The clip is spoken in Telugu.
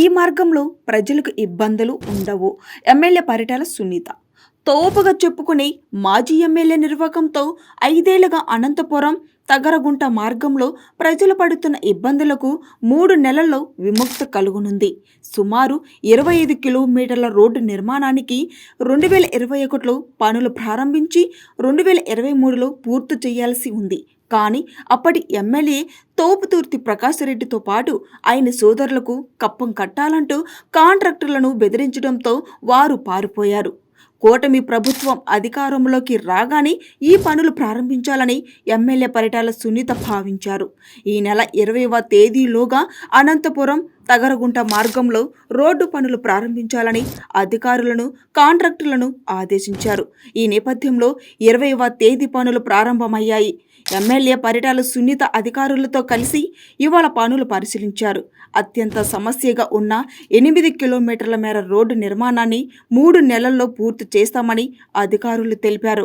ఈ మార్గంలో ప్రజలకు ఇబ్బందులు ఉండవు. ఎమ్మెల్యే పరిటాల సునీత. తోపుగా చెప్పుకునే మాజీ ఎమ్మెల్యే నిర్వాహకంతో ఐదేళ్ళుగా అనంతపురం తగరగుంట మార్గంలో ప్రజలు పడుతున్న ఇబ్బందులకు మూడు నెలల్లో విముక్తి కలుగునుంది. సుమారు ఇరవై ఐదు కిలోమీటర్ల రోడ్డు నిర్మాణానికి రెండు వేల ఇరవై ఒకటిలో పనులు ప్రారంభించి రెండు వేల ఇరవై మూడులో పూర్తి చేయాల్సి ఉంది. కానీ అప్పటి ఎమ్మెల్యే తోపుతూర్తి ప్రకాశరెడ్డితో పాటు ఆయన సోదరులకు కప్పం కట్టాలంటూ కాంట్రాక్టర్లను బెదిరించడంతో వారు పారిపోయారు. కూటమి ప్రభుత్వం అధికారంలోకి రాగానే ఈ పనులు ప్రారంభించాలని ఎమ్మెల్యే పరిటాల సునీత భావించారు. ఈ నెల ఇరవైవ తేదీలోగా అనంతపురం తగరగుంట మార్గంలో రోడ్డు పనులు ప్రారంభించాలని అధికారులను కాంట్రాక్టులను ఆదేశించారు. ఈ నేపథ్యంలో ఇరవైవ తేదీ పనులు ప్రారంభమయ్యాయి. ఎమ్మెల్యే పరిటాల సున్నిత అధికారులతో కలిసి ఇవాళ పనులు పరిశీలించారు. అత్యంత సమస్యగా ఉన్న ఎనిమిది కిలోమీటర్ల మేర రోడ్డు నిర్మాణాన్ని మూడు నెలల్లో పూర్తి చేస్తామని అధికారులు తెలిపారు.